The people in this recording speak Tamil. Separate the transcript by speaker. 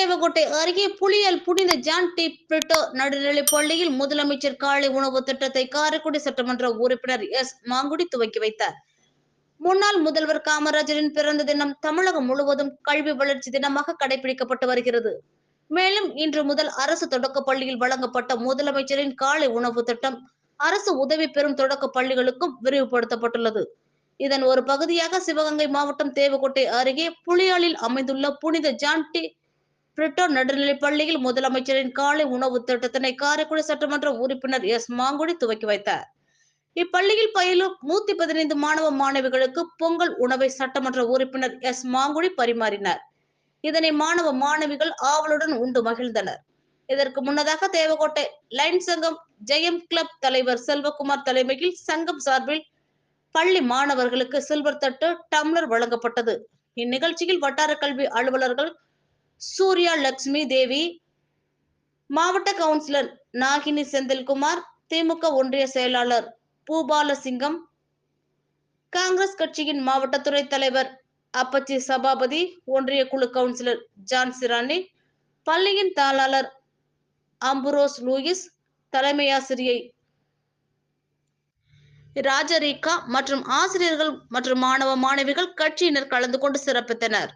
Speaker 1: தேவகோட்டை அருகே புலியல் புனித ஜான் டி பிரிட்டோ நடுநிலைப் பள்ளியில் முதலமைச்சர் காலை உணவு திட்டத்தை காரைக்குடி சட்டமன்ற உறுப்பினர் எஸ் மாங்குடி துவக்கி வைத்தார். முன்னாள் முதல்வர் காமராஜரின் பிறந்த தினம் தமிழகம் முழுவதும் கல்வி வளர்ச்சி தினமாக கடைபிடிக்கப்பட்டு வருகிறது. மேலும் இன்று முதல் அரசு தொடக்க பள்ளியில் வழங்கப்பட்ட முதலமைச்சரின் காலை உணவு திட்டம் அரசு உதவி பெறும் தொடக்க பள்ளிகளுக்கும் விரிவுபடுத்தப்பட்டுள்ளது. இதன் ஒரு பகுதியாக சிவகங்கை மாவட்டம் தேவக்கோட்டை அருகே புலியாலில் அமைந்துள்ள புனித ஜான் பிரிட்டோ நடுநிலைப் பள்ளியில் முதலமைச்சரின் காலை உணவு திட்டத்தினை காரைக்குடி சட்டமன்ற உறுப்பினர் எஸ் மாங்குடி துவக்கி வைத்தார். இப்பள்ளியில் பயிலும் நூத்தி பதினைந்து மாணவ மாணவிகளுக்கு பொங்கல் உணவை சட்டமன்ற உறுப்பினர் எஸ் மாங்குடி பரிமாறினார். இதனை மாணவ மாணவிகள் ஆவலுடன் உண்டு மகிழ்ந்தனர். இதற்கு முன்னதாக தேவகோட்டை லைன் சங்கம் ஜெயம் கிளப் தலைவர் செல்வகுமார் தலைமையில் சங்கம் சார்பில் பள்ளி மாணவர்களுக்கு சில்வர் தட்டு டம்ளர் வழங்கப்பட்டது. இந்நிகழ்ச்சியில் வட்டார கல்வி அலுவலர்கள் சூர்யா லட்சுமி தேவி மாவட்ட கவுன்சிலர் நாகினி செந்தில்குமார் திமுக ஒன்றிய செயலாளர் பூபாலசிங்கம் காங்கிரஸ் கட்சியின் மாவட்ட துறை தலைவர் அப்பச்சி சபாபதி ஒன்றிய குழு கவுன்சிலர் ஜான் சிரானி பள்ளியின் தாளாளர் அம்புரோஸ் லூயிஸ் தலைமையாசிரியை ராஜரீகா மற்றும் ஆசிரியர்கள் மற்றும் மாணவ மாணவிகள் கட்சியினர் கலந்து கொண்டு சிறப்பித்தனர்.